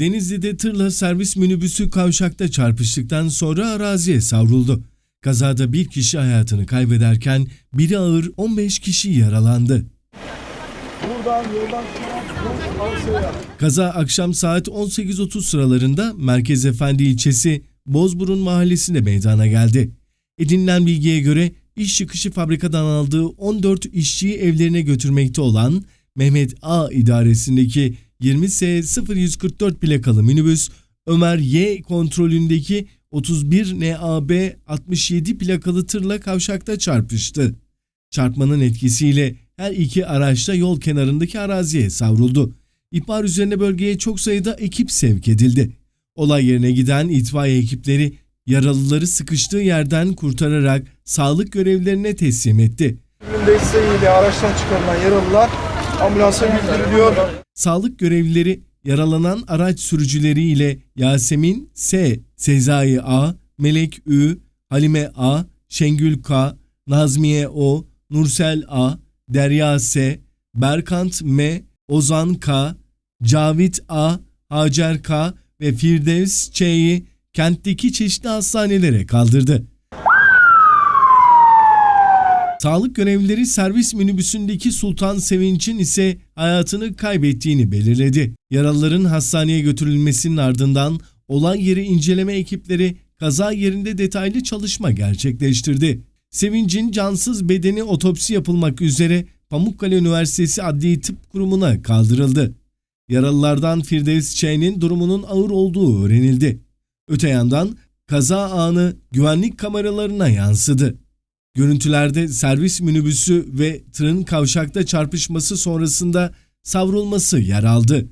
Denizli'de tırla servis minibüsü kavşakta çarpıştıktan sonra araziye savruldu. Kazada bir kişi hayatını kaybederken biri ağır 15 kişi yaralandı. Buradan yoldan. Kaza akşam saat 18.30 sıralarında Merkez Efendi ilçesi Bozburun mahallesinde meydana geldi. Edinilen bilgiye göre iş çıkışı fabrikadan aldığı 14 işçiyi evlerine götürmekte olan Mehmet A idaresindeki 20S0144 plakalı minibüs Ömer Y kontrolündeki 31 NAB 67 plakalı tırla kavşakta çarpıştı. Çarpmanın etkisiyle her iki araç da yol kenarındaki araziye savruldu. İhbar üzerine bölgeye çok sayıda ekip sevk edildi. Olay yerine giden itfaiye ekipleri yaralıları sıkıştığı yerden kurtararak sağlık görevlilerine teslim etti. Desteğiyle araçtan çıkarılan yaralılar ambulansa bildiriliyor. Sağlık görevlileri yaralanan araç sürücüleriyle Yasemin S, Sezai A, Melek Ü, Halime A, Şengül K, Nazmiye O, Nursel A, Derya S, Berkant M, Ozan K, Cavit A, Hacer K ve Firdevs Ç'yi kentteki çeşitli hastanelere kaldırdı. Sağlık görevlileri servis minibüsündeki Sultan Sevinç'in ise hayatını kaybettiğini belirledi. Yaralıların hastaneye götürülmesinin ardından olay yeri inceleme ekipleri kaza yerinde detaylı çalışma gerçekleştirdi. Sevinç'in cansız bedeni otopsi yapılmak üzere Pamukkale Üniversitesi Adli Tıp Kurumu'na kaldırıldı. Yaralılardan Firdevs Ç'nin durumunun ağır olduğu öğrenildi. Öte yandan kaza anı güvenlik kameralarına yansıdı. Görüntülerde servis minibüsü ve tırın kavşakta çarpışması sonrasında savrulması yer aldı.